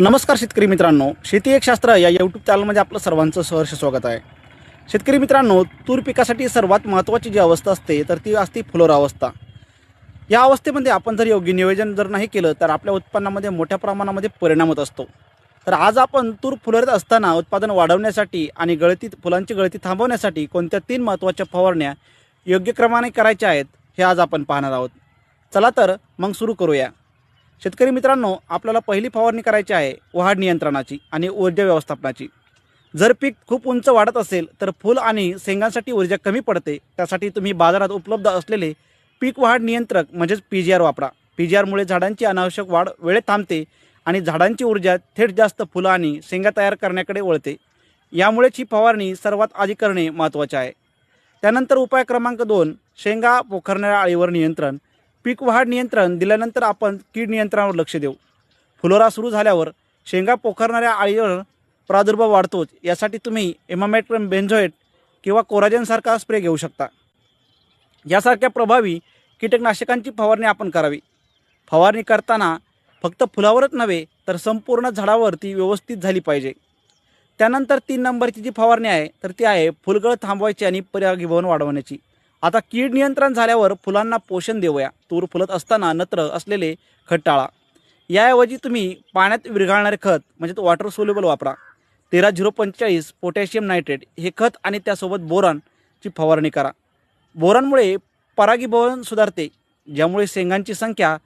नमस्कार शेतकरी मित्रांनो. शेती एक शास्त्र या यूट्यूब चॅनलमध्ये आपलं सर्वांचं सहर्ष स्वागत आहे. शेतकरी मित्रांनो तूर पिकासाठी सर्वात महत्त्वाची जी अवस्था असते तर ती असते फुलोरा अवस्था. या अवस्थेमध्ये आपण जर योग्य नियोजन जर नाही केलं तर आपल्या उत्पन्नामध्ये मोठ्या प्रमाणामध्ये परिणाम होत असतो. तर आज आपण तूर फुलरत असताना उत्पादन वाढवण्यासाठी आणि गळती फुलांची गळती थांबवण्यासाठी कोणत्या तीन महत्त्वाच्या फवारण्या योग्य क्रमाने करायच्या आहेत हे आज आपण पाहणार आहोत. चला तर मग सुरू करूया. शेतकरी मित्रांनो आपल्याला पहिली फवारणी करायची आहे वाढ नियंत्रणाची आणि ऊर्जा व्यवस्थापनाची. जर पीक खूप उंच वाढत असेल तर फूल आणि शेंगांसाठी ऊर्जा कमी पडते. त्यासाठी तुम्ही बाजारात उपलब्ध असलेले पीक वाढ नियंत्रक म्हणजेच पी जी आर वापरा. पी जी आरमुळे झाडांची अनावश्यक वाढ वेळेत थांबते आणि झाडांची ऊर्जा थेट जास्त फुलं आणि शेंगा तयार करण्याकडे वळते. यामुळेच ही फवारणी सर्वात आधी करणे महत्त्वाचे आहे. त्यानंतर उपाय क्रमांक दोन शेंगा पोखरणाऱ्या आळीवर नियंत्रण. पीक वाढ नियंत्रण दिल्यानंतर आपण कीड नियंत्रणावर लक्ष देऊ. फुलोरा सुरू झाल्यावर शेंगा पोखरणाऱ्या आळीवर प्रादुर्भाव वाढतोच. यासाठी तुम्ही एमामेट्रम बेन्झोएट किंवा कोराजनसारखा स्प्रे घेऊ शकता. यासारख्या प्रभावी कीटकनाशकांची फवारणी आपण करावी. फवारणी करताना फक्त फुलावरच नव्हे तर संपूर्ण झाडावर ती व्यवस्थित झाली पाहिजे. त्यानंतर तीन नंबरची जी फवारणी आहे तर ती आहे फुलगळ थांबवायची आणि परागीभवन वाढवण्याची. आता कीड नियंत्रण झाल्यावर फुलांना पोषण देऊया. तूर फुलत असताना नत्र असलेले खत टाळा. याऐवजी तुम्ही पाण्यात विरघळणारे खत म्हणजे वॉटर सोल्युबल वापरा. तेरा झिरो पंचेचाळीस पोटॅशियम नायट्रेट हे खत आणि त्यासोबत बोरानची फवारणी करा. बोरांमुळे परागीभवन सुधारते ज्यामुळे शेंगांची संख्या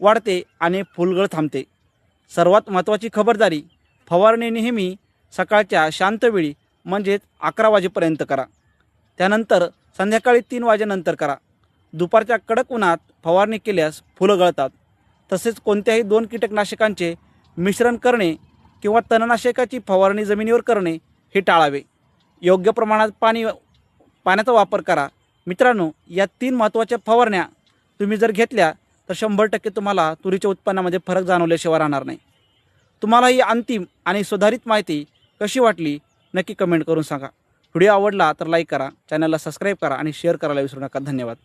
वाढते आणि फुलगळ थांबते. सर्वात महत्त्वाची खबरदारी फवारणी नेहमी सकाळच्या शांत वेळी म्हणजेच अकरा वाजेपर्यंत करा. त्यानंतर संध्याकाळी तीन वाजेनंतर करा. दुपारच्या कडक उन्हात फवारणी केल्यास फुलं गळतात. तसेच कोणत्याही दोन कीटकनाशकांचे मिश्रण करणे किंवा तणनाशकाची फवारणी जमिनीवर करणे हे टाळावे. योग्य प्रमाणात पाणी पाण्याचा वापर करा. मित्रांनो या तीन महत्त्वाच्या फवारण्या तुम्ही जर घेतल्या तर शंभर टक्के तुम्हाला तुरीच्या उत्पन्नामध्ये फरक जाणवल्याशिवाय राहणार नाही. तुम्हाला ही अंतिम आणि सुधारित माहिती कशी वाटली नक्की कमेंट करून सांगा. व्हिडिओ आवडला तर लाईक करा चॅनलला सबस्क्राईब करा आणि शेअर करायला विसरू नका. धन्यवाद.